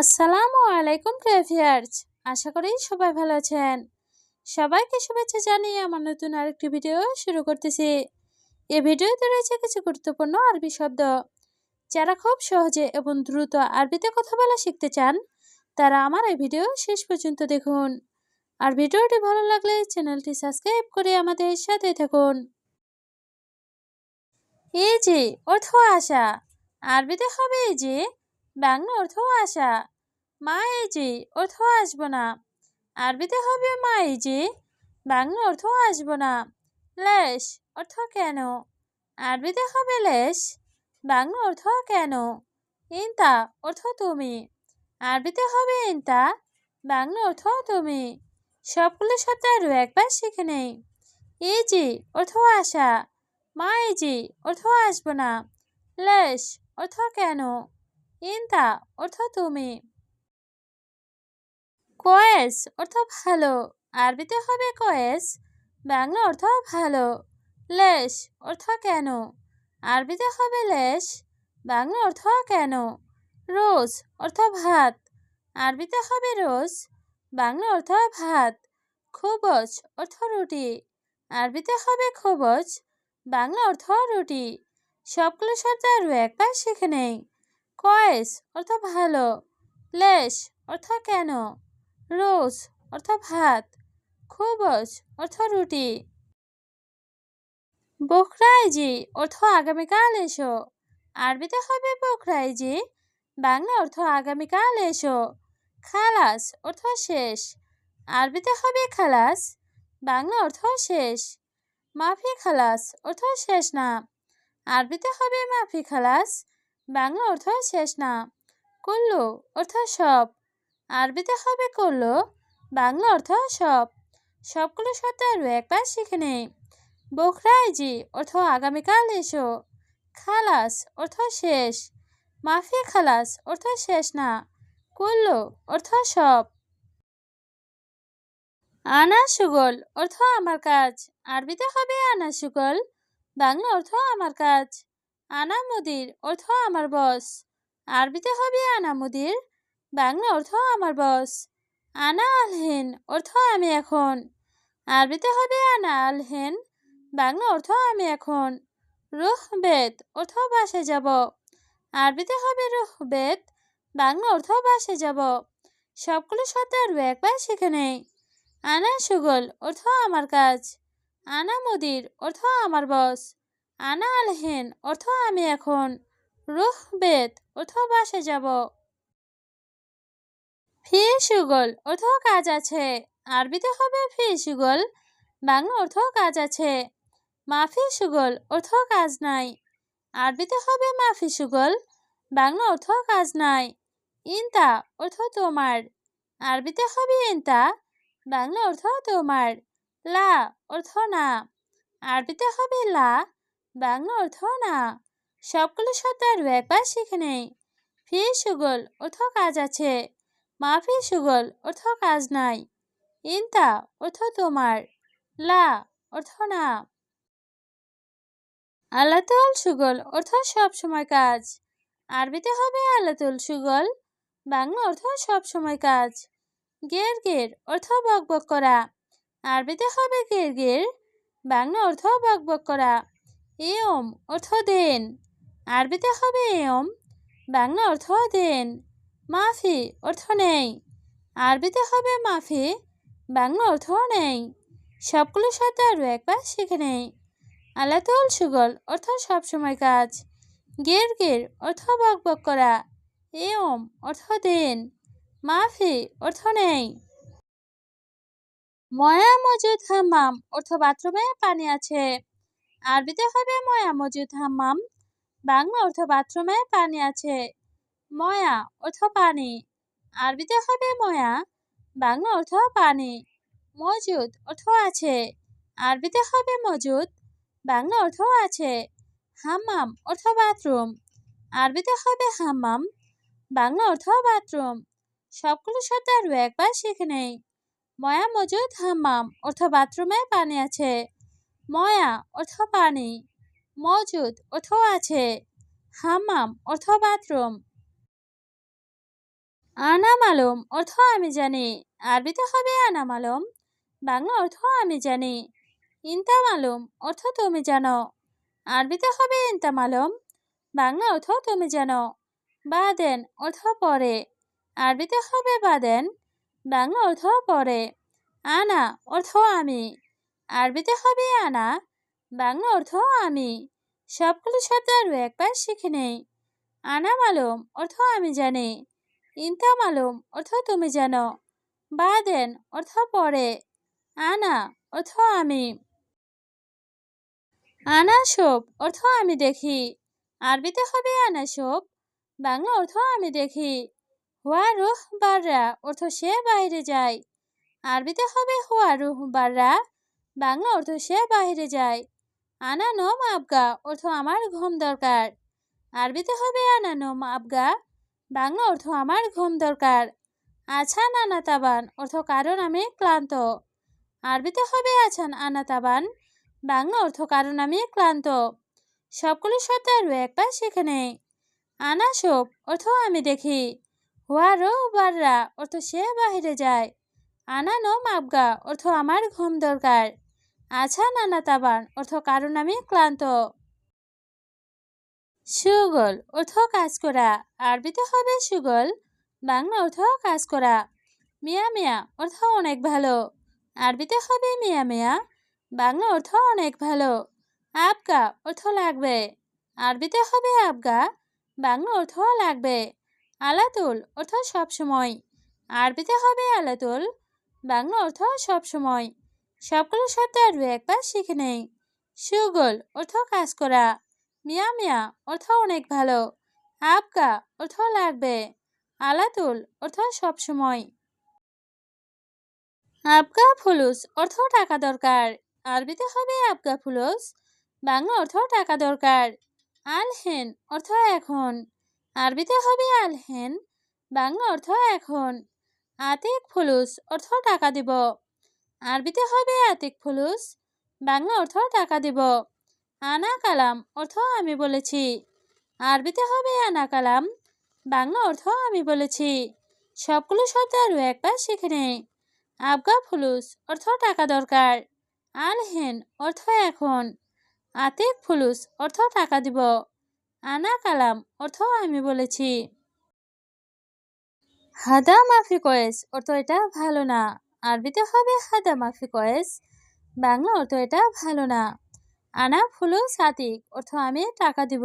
আসসালামু আলাইকুম ক্রেভিয়ার্স আশা করি সবাই ভালো আছেন। সবাইকে শুভেচ্ছা জানিয়ে আমার নতুন আরেকটি ভিডিও শুরু করতেছি। এই ভিডিওতে রয়েছে কিছু গুরুত্বপূর্ণ আরবি শব্দ। যারা খুব সহজে এবং দ্রুত আরবিতে কথা বলা শিখতে চান, তারা আমার এই ভিডিও শেষ পর্যন্ত দেখুন। আর ভিডিওটি ভালো লাগলে চ্যানেলটি সাবস্ক্রাইব করে আমাদের সাথে থাকুন। এই যে, অর্থ আশা। আরবিতে হবে যে বাংলা অর্থ আসা মা যে অর্থ আসব না আরবিতে হবে মা যে বাংলা অর্থ আসব না লেশ অর্থ কেন আরবিতে হবে লেশ বাংলা অর্থ কেন ইনতা অর্থ তুমি আরবিতে হবে ইনতা বাংলা অর্থ তুমি সবগুলো শব্দ আরও একবার শিখে নেই যে অর্থ আসা মা যে অর্থ আসব না লেশ অর্থ কেন ইনতা অর্থ তুমি। কয়েস অর্থ ভালো। আরবিতে হবে কয়েস, বাংলা অর্থ ভালো। লেশ অর্থ কেন? আরবিতে হবে লেশ, বাংলা অর্থ কেন? রোজ অর্থ ভাত। আরবিতে হবে রোজ, বাংলা অর্থ ভাত। খুবজ অর্থ রুটি। আরবিতে হবে খুবজ, বাংলা অর্থ রুটি। সবগুলো শব্দ আরও একবার শিখে নেই। কয়েস অর্থ ভালো। লেশ, অর্থ কেন? রোজ, অর্থ ভাত। খুবজ, অর্থ রুটি। বখরাইজি অর্থ আগামীকাল এসো। আরবিতে হবে বখরাইজি বাংলা অর্থ আগামীকাল এসো। খালাস, অর্থ শেষ। আরবিতে হবে খালাস, বাংলা অর্থ শেষ। মাফি খালাস, অর্থ শেষ না। আরবিতে হবে মাফি খালাস বাংলা অর্থ শেষ না। করল, অর্থ সব। আরবিতে হবে করল, বাংলা অর্থ সব। সবগুলো শব্দ আরও একবার শিখে নেই। বোখরাইজি অর্থ আগামীকাল এসো। খালাস, অর্থ শেষ। মাফি খালাস, অর্থ শেষ না। করল, অর্থ সব। আনা সুগল, অর্থ আমার কাজ। আরবিতে হবে আনা সুগল, বাংলা অর্থ আমার কাজ। আনা মুদির অর্থ আমার বস আরবিতে হবে আনা মুদির বাংলা অর্থ আমার বস আনা আলহেন অর্থ আমি এখন। আরবিতে হবে আনা আলহেন বাংলা অর্থ আমি এখন। রুহ বেদ অর্থ বাসে যাব। আরবিতে হবে রুহ বেদ। বাংলা অর্থ বাসে যাব। সবগুলো শব্দ আরও একবার শিখে নেই। আনা সুগল অর্থ আমার কাজ। আনা মুদির অর্থ আমার বস আনা আলহেন অর্থ আমি এখন। রুহ বেদ অর্থ বাসে যাব। ফি সুগল অর্থ কাজ আছে। আরবিতে হবে ফি সুগল, বাংলা অর্থ কাজ আছে। মাফি সুগল অর্থ কাজ নাই। আরবিতে হবে মাফি সুগল, বাংলা অর্থ কাজ নাই। ইনতা, অর্থ তোমার। আরবিতে হবে ইনতা, বাংলা অর্থ তোমার। লা, অর্থ না। আরবিতে হবে লা বাংলা অর্থ না। সবগুলো শব্দ ব্যাপার শিখে নেই ফি সুগল, অর্থ কাজ আছে। মাফি সুগল, অর্থ কাজ নাই। ইন্তা, অর্থ তোমার। লা, অর্থ না। আল্লাতুল সুগল, অর্থ সব সময় কাজ। আরবিতে হবে আল্লাতুল সুগল, বাংলা অর্থ সব সময় কাজ। গের গের, অর্থ বক বক করা। আরবিতে হবে গের গের, বাংলা অর্থ বক বক করা। এম অর্থ দেন। আরবিতে হবে এম বাংলা অর্থ দেন। মাফি অর্থ নেই। আরবিতে হবে মাফি, বাংলা অর্থ নেই। সবগুলো শব্দ আরও একবার শিখে নেই। আলাতুল সুগল অর্থ সবসময় কাজ। গের গের অর্থ বক বক করা। এম অর্থ দেন। মাফি অর্থ নেই। ময়া মজুদ হাম্মাম অর্থ বাথরুমে পানি আছে। আরবিতে হবে ময়া মজুদ হাম্মাম। বাংলা অর্থ বাথরুমে পানি আছে। ময়া অর্থ পানি। আরবিতে হবে ময়া। বাংলা অর্থ পানি। মজুদ অর্থ আছে। আরবিতে হবে মজুদ। বাংলা অর্থ আছে। হাম্মাম অর্থ বাথরুম। আরবিতে হবে হাম্মাম। বাংলা অর্থ বাথরুম। সবগুলো শব্দ আরও একবার শিখে নেই। ময়া মজুদ হাম্মাম অর্থ বাথরুমে পানি আছে। ময়া অর্থ পানি, মজুদ অর্থ আছে হামাম অর্থ বাথরুম। আনা মালুম অর্থ আমি জানি, আরবিতে হবে আনা মালুম বাংলা অর্থ আমি জানি। ইনতা মালুম অর্থ তুমি জানো, আরবিতে হবে ইনতা মালুম বাংলা অর্থ তুমি জানো, বাদেন অর্থ পরে, আরবিতে হবে বাদেন, বাংলা অর্থ পরে, আনা অর্থ আমি। আরবিতে হবে আনা, বাংলা অর্থ আমি। সবগুলো শব্দ আরও একবার শিখে নেই। আনা মালুম অর্থ আমি জানি, ইনতা মালুম অর্থ তুমি জানো বা দেন অর্থ পরে, আনা অর্থ আমি। আনা শোভ অর্থ আমি দেখি, আরবিতে হবে আনা শোভ, বাংলা অর্থ আমি দেখি। হুয়া রুহ বাররা অর্থ সে বাইরে যায়, আরবিতে হবে হুয়া রুহ বাররা বাংলা অর্থ সে বাইরে যায়। আনা নোম আবগা অর্থ আমার ঘুম দরকার। আরবিতে হবে আনা নোম আবগা, বাংলা অর্থ আমার ঘুম দরকার। আছান আনা তাবান অর্থ কারণ আমি ক্লান্ত। আরবিতে হবে আছান আনা তাবান, বাংলা অর্থ কারণ আমি ক্লান্ত। সবগুলো শব্দ আরও একবার সেখানে আনা সব অর্থ আমি দেখি। হুয়ারো বাররা অর্থ সে বাহিরে যায়। আনা নো মাবগা অর্থ আমার ঘুম দরকার। আছা নানা তাবান অর্থ কারণ আমি ক্লান্ত। সুগল অর্থ কাজ করা, আরবিতে হবে সুগল, বাংলা অর্থ কাজ করা। মিয়া মিয়া অর্থ অনেক ভালো, আরবিতে হবে মিয়া মিয়া, বাংলা অর্থ অনেক ভালো। আবগা অর্থ লাগবে, আরবিতে হবে আবগা বাংলা অর্থ লাগবে। আলাতুল অর্থ সবসময়, আরবিতে হবে আলাতুল, বাংলা অর্থ সবসময়। সবগুলো শব্দ আরও একবার শিখে নেই। সুগোল অর্থ কাজ করা। মিয়া মিয়া অর্থ অনেক ভালো। আবগা অর্থ লাগবে। আলাতুল অর্থ সবসময় আবগা ফুলুস অর্থ টাকা দরকার। আরবিতে হবে আবগা ফুলুস। বাংলা অর্থ টাকা দরকার। আলহেন অর্থ এখন। আরবিতে হবে আলহেন। বাংলা অর্থ এখন। আতিক ফুলুস অর্থ টাকা দিব। আরবিতে হবে আতিক ফুলুস বাংলা অর্থ টাকা দিব। আনা কালাম অর্থ আমি বলেছি। আরবিতে হবে আনা কালাম, বাংলা অর্থ আমি বলেছি। সবগুলো শব্দ আরও একবার শিখে নেই। আবগা ফুলুস অর্থ টাকা দরকার। আলহেন অর্থ এখন। আতিক ফুলুস অর্থ টাকা দিব। আনা কালাম, অর্থ আমি বলেছি। হাদা মাফি কয়েস, অর্থ এটা ভালো না। আরবিতে হবে হাদা মাফি কয়েস বাংলা অর্থ এটা ভালো না। আনা ফুলু সাতিক, অর্থ আমি টাকা দিব।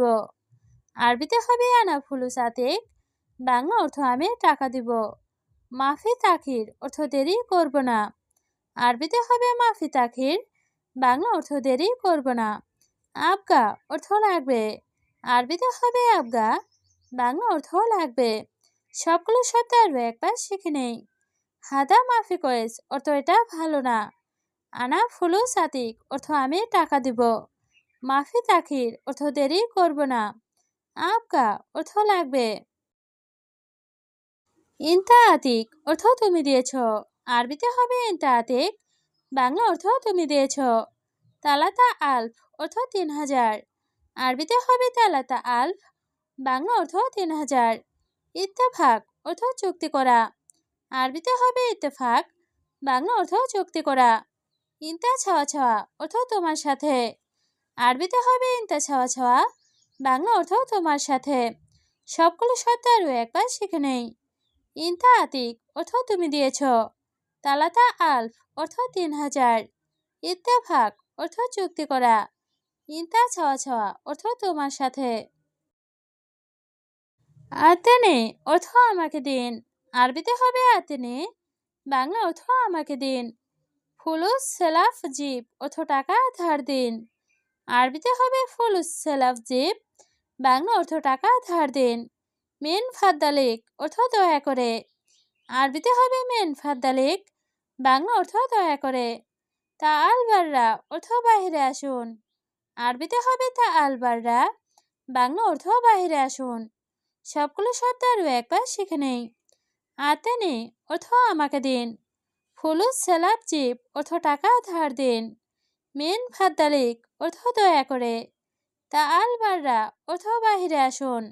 আরবিতে হবে আনা ফুলু সাতিক, বাংলা অর্থ আমি টাকা দিব। মাফি তাখির, অর্থ দেরি করব না। আরবিতে হবে মাফি তাখির, বাংলা অর্থ দেরি করব না। আবগা অর্থ লাগবে। আরবিতে হবে আবগা, বাংলা অর্থ লাগবে। সবগুলো শব্দ আরও একবার শিখে নেই। হাদা মাফি কয়েস অর্থ এটা ভালো না। আনা ফুলু সাতিক অর্থ আমি টাকা দিব। মাফি তাকির অর্থ দেরি করব না। আবগা অর্থ লাগবে। ইনতা আতিক অর্থ তুমি দিয়েছ। আরবিতে হবে ইনতা আতিক, বাংলা অর্থ তুমি দিয়েছ। তালাতা আলফ অর্থ তিন হাজার। আরবিতে হবে তালাতা আলফ, বাংলা অর্থ তিন হাজার। ইত্তেফাক অর্থ চুক্তি করা। আরবিতে হবে, ইত্তেফাক। বাংলা অর্থ চুক্তি করা। ইন্তা ছাওয়া ছাওয়া অর্থ তোমার সাথে। আরবিতে হবে, ইন্তা ছাওয়া ছাওয়া। বাংলা অর্থ তোমার সাথে। সবগুলো শব্দ আরও একবার শিখে নেই। ইন্তা আতিক অর্থ তুমি দিয়েছ। তালাতা আলফ অর্থ তিন হাজার। ইত্তেফাক অর্থ চুক্তি করা। ইন্তা ছাওয়া ছাওয়া অর্থ তোমার সাথে। আতেনে অর্থ আমাকে দিন। আরবিতে হবে আতেনে, বাংলা অর্থ আমাকে দিন। ফুলুস সেলাফ জিপ অর্থ টাকা ধার দিন। আরবিতে হবে ফুলুস সেলাফ জিপ বাংলা অর্থ টাকা ধার দিন। মেন ফাদ্দালিক অর্থ দয়া করে। আরবিতে হবে মেন ফাদ্দালিক বাংলা অর্থ দয়া করে। তা আলবাররা অর্থ বাহিরে আসুন। আরবিতে হবে তা আলবাররা বাংলা অর্থ বাহিরে আসুন। সবগুলো শব্দ আরও একবার শিখে নেই। আতেনে অর্থ আমাকে দিন। ফুলুস সেলাপ চিপ অর্থ টাকা ধার দিন। মেন ফাদ্দালিক অর্থ দয়া করে। তা আলবাররা অর্থ বাহিরে আসুন।